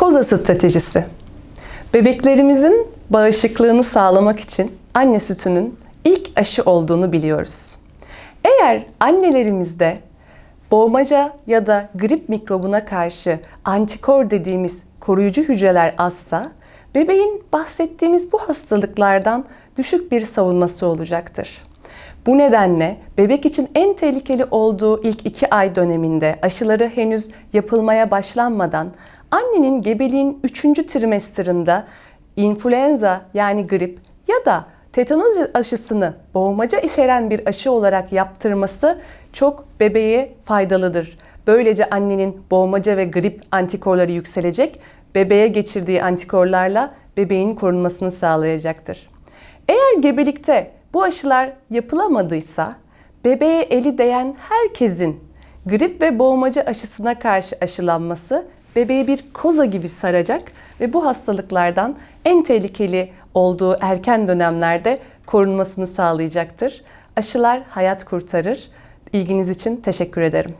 Koza stratejisi. Bebeklerimizin bağışıklığını sağlamak için anne sütünün ilk aşı olduğunu biliyoruz. Eğer annelerimizde boğmaca ya da grip mikrobuna karşı antikor dediğimiz koruyucu hücreler azsa, bebeğin bahsettiğimiz bu hastalıklardan düşük bir savunması olacaktır. Bu nedenle bebek için en tehlikeli olduğu ilk iki ay döneminde aşıları henüz yapılmaya başlanmadan annenin gebeliğin 3. trimesterında influenza yani grip ya da tetanoz aşısını boğmaca içeren bir aşı olarak yaptırması çok bebeğe faydalıdır. Böylece annenin boğmaca ve grip antikorları yükselecek, bebeğe geçirdiği antikorlarla bebeğin korunmasını sağlayacaktır. Eğer gebelikte bu aşılar yapılamadıysa bebeğe eli değen herkesin grip ve boğmaca aşısına karşı aşılanması bebeği bir koza gibi saracak ve bu hastalıklardan en tehlikeli olduğu erken dönemlerde korunmasını sağlayacaktır. Aşılar hayat kurtarır. İlginiz için teşekkür ederim.